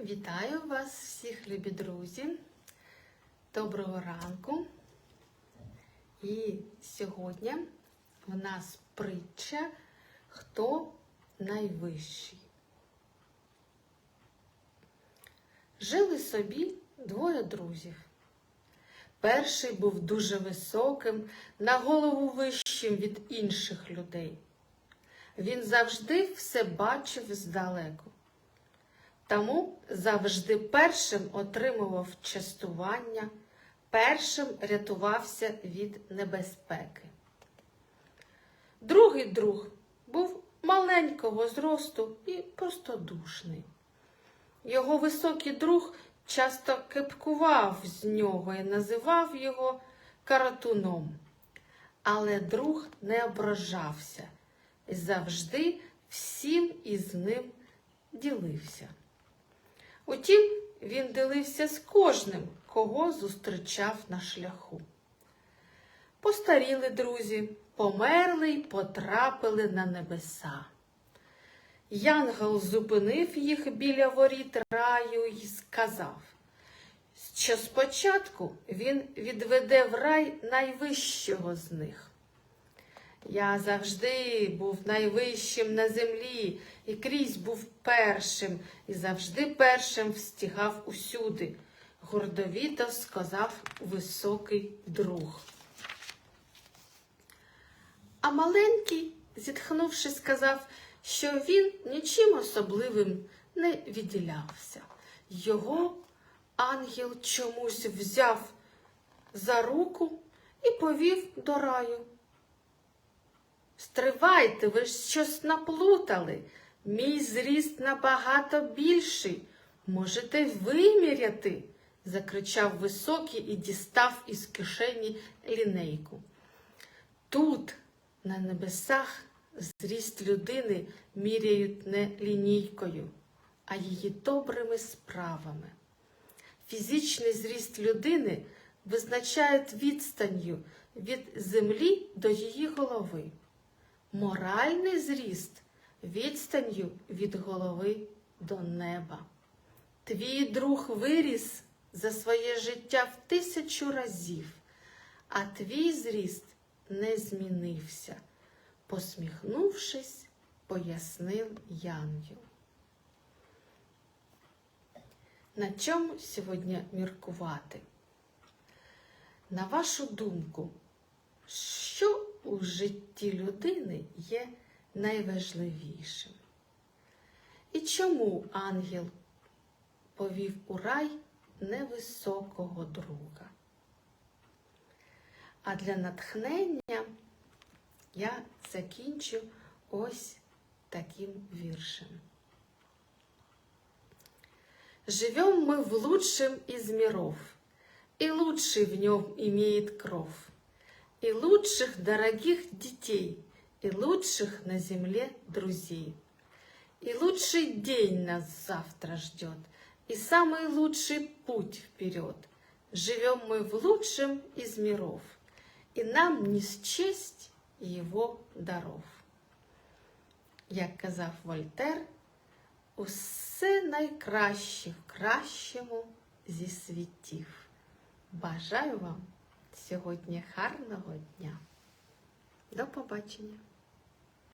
Вітаю вас всіх, любі друзі. Доброго ранку. І сьогодні в нас притча Хто найвищий. Жили собі двоє друзів. Перший був дуже високим, на голову вищим від інших людей. Він завжди все бачив здалеку. Тому завжди першим отримував частування, першим рятувався від небезпеки. Другий друг був маленького зросту і простодушний. Його високий друг часто кепкував з нього і називав його каратуном. Але друг не ображався і завжди всім із ним ділився. Утім, він ділився з кожним, кого зустрічав на шляху. Постаріли друзі, померли й потрапили на небеса. Янгел зупинив їх біля воріт раю і сказав, що спочатку він відведе в рай найвищого з них. Я завжди був найвищим на землі і крізь був першим, і завжди першим встигав усюди, гордовіто сказав високий друг. А маленький, зітхнувши, сказав, що він нічим особливим не відділявся. Його ангел чомусь взяв за руку і повів до раю. Стривайте, ви ж щось наплутали. Мій зріст набагато більший. Можете виміряти, закричав високий і дістав із кишені лінейку. Тут, на небесах, зріст людини міряють не лінійкою, а її добрими справами. Фізичний зріст людини визначають відстанню від землі до її голови. Моральний зріст відстанню від голови до неба. Твій друг виріс за своє життя в тисячу разів, а твій зріст не змінився, посміхнувшись, пояснив Янгел. На чому сьогодні міркувати? На вашу думку, що у житті людини є найважливішим? І чому ангел повів у рай невисокого друга? А для натхнення я закінчу ось таким віршем. Живем мы в лучшем из миров, и лучший в нем имеет кров, и лучших дорогих детей, и лучших на земле друзей. И лучший день нас завтра ждет, и самый лучший путь вперед. Живем мы в лучшем из миров, и нам не счесть его даров. Як казав Вольтер, усе найкраще в кращому зі світів. Бажаю вам Сьогодні гарного дня. До побачення!